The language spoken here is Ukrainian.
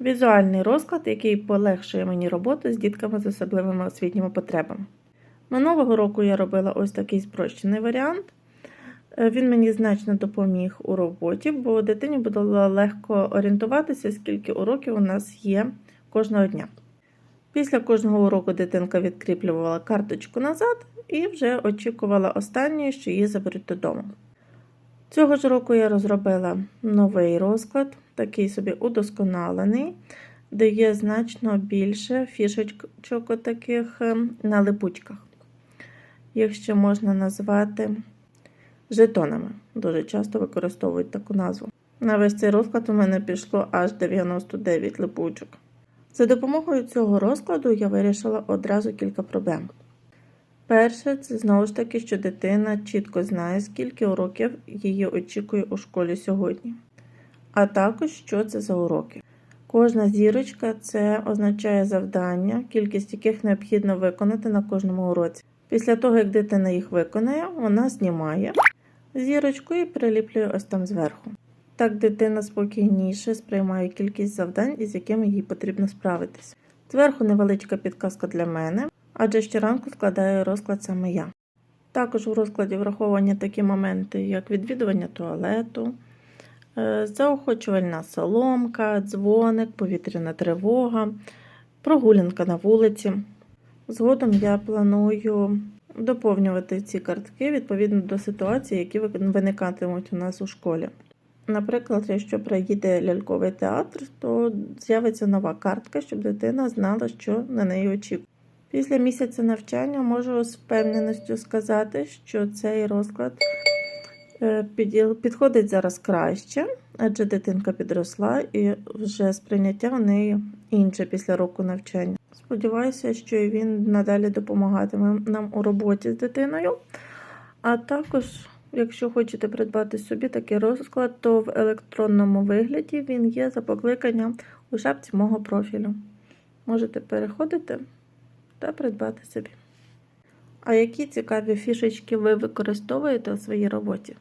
Візуальний розклад, який полегшує мені роботу з дітками з особливими освітніми потребами. Минулого року я робила ось такий спрощений варіант. Е, Він мені значно допоміг у роботі, бо дитині було легко орієнтуватися, скільки уроків у нас є кожного дня. Після кожного уроку дитинка відкріплювала карточку назад і вже очікувала останньої, що її заберуть додому. Цього ж року я розробила новий розклад, такий собі удосконалений, де є значно більше фішечок таких ем, на липучках. Їх ще можна назвати жетонами. Дуже часто використовують таку назву. На весь цей розклад у мене пішло аж 99 липучок. За допомогою цього розкладу я вирішила одразу кілька проблем. Перше, це знову ж таки, що дитина чітко знає, скільки уроків її очікує у школі сьогодні, а також що це за уроки. Кожна зірочка це означає завдання, кількість яких необхідно виконати на кожному уроці. Після того, як дитина їх виконає, вона знімає зірочку і приліплює ось там зверху. Так дитина спокійніше сприймає кількість завдань, із якими їй потрібно справитися. Зверху невеличка підказка для мене, адже щоранку складаю розклад саме я. Також у розкладі враховані такі моменти, як відвідування туалету, е, заохочувальна соломка, дзвоник, повітряна тривога, прогулянка на вулиці. Згодом я планую доповнювати ці картки відповідно до ситуацій, які виникатимуть у нас у школі. Наприклад, якщо приїде ляльковий театр, то з'явиться нова картка, щоб дитина знала, що на неї очікує. Після місяця навчання можу з впевненістю сказати, що цей розклад е, підходить зараз краще, адже дитинка підросла і вже сприйняття в неї інше після року навчання. Сподіваюся, що він надалі допомагатиме нам у роботі з дитиною. А також, якщо хочете придбати собі такий розклад, то в електронному вигляді він є за покликанням у шапці мого профілю. Можете переходити та придбати собі. А які цікаві фішечки ви використовуєте у своїй роботі?